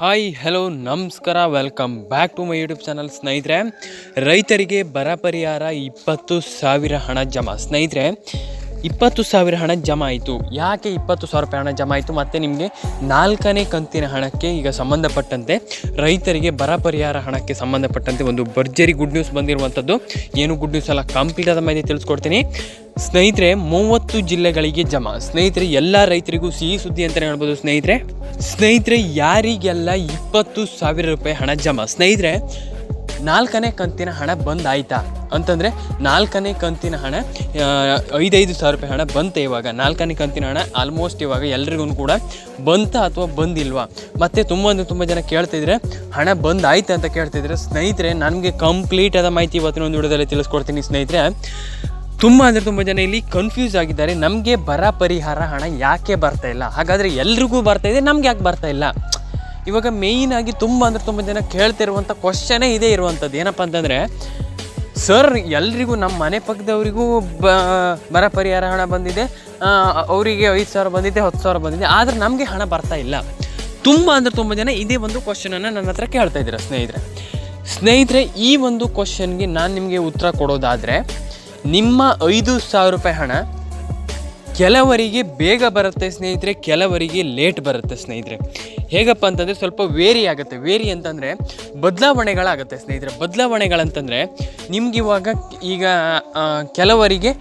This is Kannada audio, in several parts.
ಹಾಯ್ ಹಲೋ ನಮಸ್ಕಾರ welcome back to my YouTube channel ಸ್ನೇಹಿತರೆ. ರೈತರಿಗೆ ಬರ ಪರಿಹಾರ ಇಪ್ಪತ್ತು ಸಾವಿರ ಹಣ ಜಮಾ. ಸ್ನೇಹಿತರೆ ಇಪ್ಪತ್ತು ಸಾವಿರ ಹಣ ಜಮಾ ಆಯಿತು ಯಾಕೆ ಇಪ್ಪತ್ತು ಸಾವಿರ ರೂಪಾಯಿ ಹಣ ಜಮಾ ಆಯಿತು ಮತ್ತು ನಿಮಗೆ ನಾಲ್ಕನೇ ಕಂತಿನ ಹಣಕ್ಕೆ ಈಗ ಸಂಬಂಧಪಟ್ಟಂತೆ ರೈತರಿಗೆ ಬರ ಪರಿಹಾರ ಹಣಕ್ಕೆ ಸಂಬಂಧಪಟ್ಟಂತೆ ಒಂದು ಭರ್ಜರಿ ಗುಡ್ ನ್ಯೂಸ್ ಬಂದಿರುವಂಥದ್ದು. ಏನು ಗುಡ್ ನ್ಯೂಸ್ ಅಲ್ಲ? ಕಂಪ್ಲೀಟ್ ಆದ ಮಾಹಿತಿ ತಿಳಿಸ್ಕೊಡ್ತೀನಿ. ಸ್ನೇಹಿತರೆ, ಮೂವತ್ತು ಜಿಲ್ಲೆಗಳಿಗೆ ಜಮಾ. ಸ್ನೇಹಿತರೆ, ಎಲ್ಲ ರೈತರಿಗೂ ಸಿಹಿ ಸುದ್ದಿ ಅಂತಲೇ ಹೇಳ್ಬೋದು ಸ್ನೇಹಿತರೆ. ಸ್ನೇಹಿತರೆ, ಯಾರಿಗೆಲ್ಲ ಇಪ್ಪತ್ತು ಸಾವಿರ ರೂಪಾಯಿ ಹಣ ಜಮಾ? ಸ್ನೇಹಿತರೆ, ನಾಲ್ಕನೇ ಕಂತಿನ ಹಣ ಬಂದ್ ಆಯ್ತಾ ಅಂತಂದರೆ ನಾಲ್ಕನೇ ಕಂತಿನ ಹಣ ಐದೈದು ಸಾವಿರ ರೂಪಾಯಿ ಹಣ ಬಂತೆ ಇವಾಗ. ನಾಲ್ಕನೇ ಕಂತಿನ ಹಣ ಆಲ್ಮೋಸ್ಟ್ ಇವಾಗ ಎಲ್ರಿಗೂ ಕೂಡ ಬಂತ ಅಥವಾ ಬಂದಿಲ್ವಾ? ಮತ್ತು ತುಂಬ ಅಂದರೆ ತುಂಬ ಜನ ಕೇಳ್ತಿದ್ರೆ ಹಣ ಬಂದ್ ಆಯ್ತಾ ಅಂತ ಕೇಳ್ತಿದ್ರೆ ಸ್ನೇಹಿತರೆ ನನಗೆ ಕಂಪ್ಲೀಟ್ ಆದ ಮಾಹಿತಿ ಇವತ್ತಿನ ಒಂದು ವಿಡಿಯೋದಲ್ಲಿ ತಿಳಿಸ್ಕೊಡ್ತೀನಿ ಸ್ನೇಹಿತರೆ. ತುಂಬ ಅಂದರೆ ತುಂಬ ಜನ ಇಲ್ಲಿ ಕನ್ಫ್ಯೂಸ್ ಆಗಿದ್ದಾರೆ. ನಮಗೆ ಬರ ಪರಿಹಾರ ಹಣ ಯಾಕೆ ಬರ್ತಾ ಇಲ್ಲ? ಹಾಗಾದರೆ ಎಲ್ರಿಗೂ ಬರ್ತಾ ಇದೆ, ನಮ್ಗೆ ಯಾಕೆ ಬರ್ತಾ ಇಲ್ಲ? ಇವಾಗ ಮೇಯ್ನಾಗಿ ತುಂಬ ಅಂದರೆ ತುಂಬ ಜನ ಕೇಳ್ತಿರುವಂಥ ಕ್ವಶನೇ ಇದೇ ಇರುವಂಥದ್ದು ಏನಪ್ಪ ಅಂತಂದರೆ ಸರ್, ಎಲ್ರಿಗೂ ನಮ್ಮ ಮನೆ ಪಕ್ಕದವರಿಗೂ ಬ, ಬರ ಪರಿಹಾರ ಹಣ ಬಂದಿದೆ. ಅವರಿಗೆ ಐದು ಸಾವಿರ ಬಂದಿದೆ, ಹತ್ತು ಸಾವಿರ ಬಂದಿದೆ, ಆದರೆ ನಮಗೆ ಹಣ ಬರ್ತಾ ಇಲ್ಲ. ತುಂಬ ಅಂದರೆ ತುಂಬ ಜನ ಇದೇ ಒಂದು ಕ್ವಶನನ್ನು ನನ್ನ ಹತ್ರ ಕೇಳ್ತಾ ಇದ್ದೀರಾ, ಸ್ನೇಹಿತರೆ? ಸ್ನೇಹಿತರೆ, ಈ ಒಂದು ಕ್ವಶನ್ಗೆ ನಾನು ನಿಮಗೆ ಉತ್ತರ ಕೊಡೋದಾದರೆ, ನಿಮ್ಮ ಐದು ಸಾವಿರ ರೂಪಾಯಿ ಹಣ ಕೆಲವರಿಗೆ ಬೇಗ ಬರುತ್ತೆ ಸ್ನೇಹಿತರೆ, ಕೆಲವರಿಗೆ ಲೇಟ್ ಬರುತ್ತೆ ಸ್ನೇಹಿತರೆ. ಹೇಗಪ್ಪ ಅಂತಂದರೆ ಸ್ವಲ್ಪ ವೇರಿ ಆಗುತ್ತೆ. ವೇರಿ ಅಂತಂದರೆ ಬದಲಾವಣೆಗಳಾಗುತ್ತೆ ಸ್ನೇಹಿತರೆ. ಬದಲಾವಣೆಗಳಂತಂದರೆ ನಿಮ್ಗೆ ಇವಾಗ ಈಗ ಕೆಲವರಿಗೆ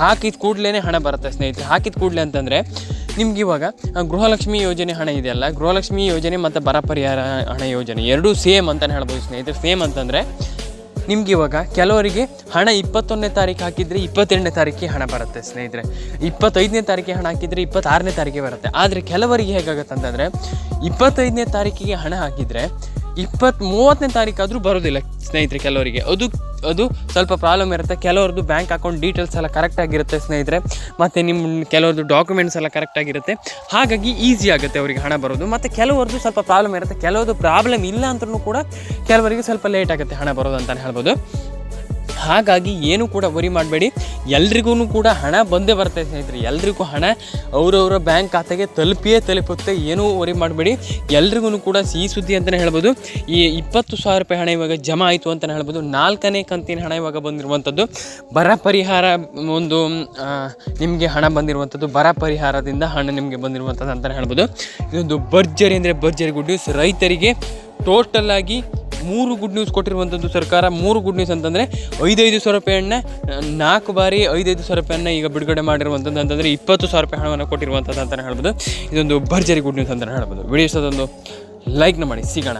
ಹಾಕಿದ ಕೂಡಲೇ ಹಣ ಬರುತ್ತೆ ಸ್ನೇಹಿತರೆ. ಹಾಕಿದ ಕೂಡಲೇ ಅಂತಂದರೆ ನಿಮ್ಗೆ ಇವಾಗ ಗೃಹಲಕ್ಷ್ಮಿ ಯೋಜನೆ ಹಣ ಇದೆಯಲ್ಲ, ಗೃಹಲಕ್ಷ್ಮಿ ಯೋಜನೆ ಮತ್ತು ಬರ ಪರಿಹಾರ ಹಣ ಯೋಜನೆ. ಎರಡೂ ಸೇಮ್ ಅಂತಲೇ ಹೇಳ್ಬೋದು ಸ್ನೇಹಿತರೆ. ಸೇಮ್ ಅಂತಂದರೆ ನಿಮ್ಗೆ ಇವಾಗ ಕೆಲವರಿಗೆ ಹಣ ಇಪ್ಪತ್ತೊಂದನೇ ತಾರೀಕು ಹಾಕಿದರೆ ಇಪ್ಪತ್ತೆರಡನೇ ತಾರೀಕಿಗೆ ಹಣ ಬರುತ್ತೆ, ಸ್ನೇಹಿತರೆ. ಇಪ್ಪತ್ತೈದನೇ ತಾರೀಕಿಗೆ ಹಣ ಹಾಕಿದರೆ ಇಪ್ಪತ್ತಾರನೇ ತಾರೀಕಿಗೆ ಬರುತ್ತೆ. ಆದರೆ ಕೆಲವರಿಗೆ ಹೇಗಾಗುತ್ತೆ ಅಂತಂದರೆ ಇಪ್ಪತ್ತೈದನೇ ತಾರೀಕಿಗೆ ಹಣ ಹಾಕಿದರೆ ಇಪ್ಪತ್ತ್ ಮೂವತ್ತನೇ ತಾರೀಕಾದರೂ ಬರೋದಿಲ್ಲ ಸ್ನೇಹಿತರೆ ಕೆಲವರಿಗೆ. ಅದು ಅದು ಸ್ವಲ್ಪ ಪ್ರಾಬ್ಲಮ್ ಇರುತ್ತೆ. ಕೆಲವ್ರದ್ದು ಬ್ಯಾಂಕ್ ಅಕೌಂಟ್ ಡೀಟೇಲ್ಸ್ ಎಲ್ಲ ಕರೆಕ್ಟಾಗಿರುತ್ತೆ ಸ್ನೇಹಿತರೆ. ಮತ್ತು ನಿಮ್ಮ ಕೆಲವ್ರದ್ದು ಡಾಕ್ಯುಮೆಂಟ್ಸ್ ಎಲ್ಲ ಕರೆಕ್ಟಾಗಿರುತ್ತೆ ಹಾಗಾಗಿ ಈಸಿ ಆಗುತ್ತೆ ಅವರಿಗೆ ಹಣ ಬರೋದು. ಮತ್ತು ಕೆಲವ್ರದ್ದು ಸ್ವಲ್ಪ ಪ್ರಾಬ್ಲಮ್ ಇರುತ್ತೆ. ಕೆಲವೊಂದು ಪ್ರಾಬ್ಲಮ್ ಇಲ್ಲ ಅಂತಲೂ ಕೂಡ ಕೆಲವರಿಗೆ ಸ್ವಲ್ಪ ಲೇಟ್ ಆಗುತ್ತೆ ಹಣ ಬರೋದು ಅಂತಲೇ ಹೇಳ್ಬೋದು. ಹಾಗಾಗಿ ಏನು ಕೂಡ ವರಿ ಮಾಡಬೇಡಿ. ಎಲ್ರಿಗೂ ಕೂಡ ಹಣ ಬಂದೇ ಬರುತ್ತೆ ಸ್ನೇಹಿತರೆ. ಎಲ್ರಿಗೂ ಹಣ ಅವರವರ ಬ್ಯಾಂಕ್ ಖಾತೆಗೆ ತಲುಪಿಯೇ ತಲುಪುತ್ತೆ. ಏನೂ ವರಿ ಮಾಡಬೇಡಿ. ಎಲ್ರಿಗೂ ಕೂಡ ಸಿಹಿ ಸುದ್ದಿ ಅಂತಲೇ ಹೇಳ್ಬೋದು. ಈ ಇಪ್ಪತ್ತು ಸಾವಿರ ರೂಪಾಯಿ ಹಣ ಇವಾಗ ಜಮಾ ಆಯಿತು ಅಂತಲೇ ಹೇಳ್ಬೋದು. ನಾಲ್ಕನೇ ಕಂತಿನ ಹಣ ಇವಾಗ ಬಂದಿರುವಂಥದ್ದು. ಬರ ಪರಿಹಾರ ಒಂದು ನಿಮಗೆ ಹಣ ಬಂದಿರುವಂಥದ್ದು. ಬರ ಪರಿಹಾರದಿಂದ ಹಣ ನಿಮಗೆ ಬಂದಿರುವಂಥದ್ದು ಅಂತಲೇ ಹೇಳ್ಬೋದು. ಇದೊಂದು ಭರ್ಜರಿ ಅಂದರೆ ಭರ್ಜರಿ ಗುಡ್ ನ್ಯೂಸ್. ರೈತರಿಗೆ ಟೋಟಲ್ ಆಗಿ ಮೂರು ಗುಡ್ ನ್ಯೂಸ್ ಕೊಟ್ಟಿರುವಂಥದ್ದು ಸರ್ಕಾರ, ಮೂರು ಗುಡ್ ನ್ಯೂಸ್ ಅಂತಂದರೆ ಐದೈದು ಸಾವಿರ ರೂಪಾಯಿಯನ್ನ ನಾಲ್ಕು ಬಾರಿ ಐದೈದು ಸಾವಿರ ರೂಪಾಯಿಯನ್ನ ಈಗ ಬಿಡುಗಡೆ ಮಾಡಿರುವಂಥದ್ದು ಅಂತಂದರೆ ಇಪ್ಪತ್ತು ಸಾವಿರ ರೂಪಾಯಿ ಹಣವನ್ನು ಕೊಟ್ಟಿರುವಂಥದ್ದು ಅಂತಲೇ ಹೇಳ್ಬೋದು. ಇದೊಂದು ಭರ್ಜರಿ ಗುಡ್ ನ್ಯೂಸ್ ಅಂತಲೇ ಹೇಳ್ಬೋದು. ವಿಡಿಯೋಸ್ ಅದೊಂದು ಲೈಕ್ನ ಮಾಡಿ. ಸಿಗೋಣ.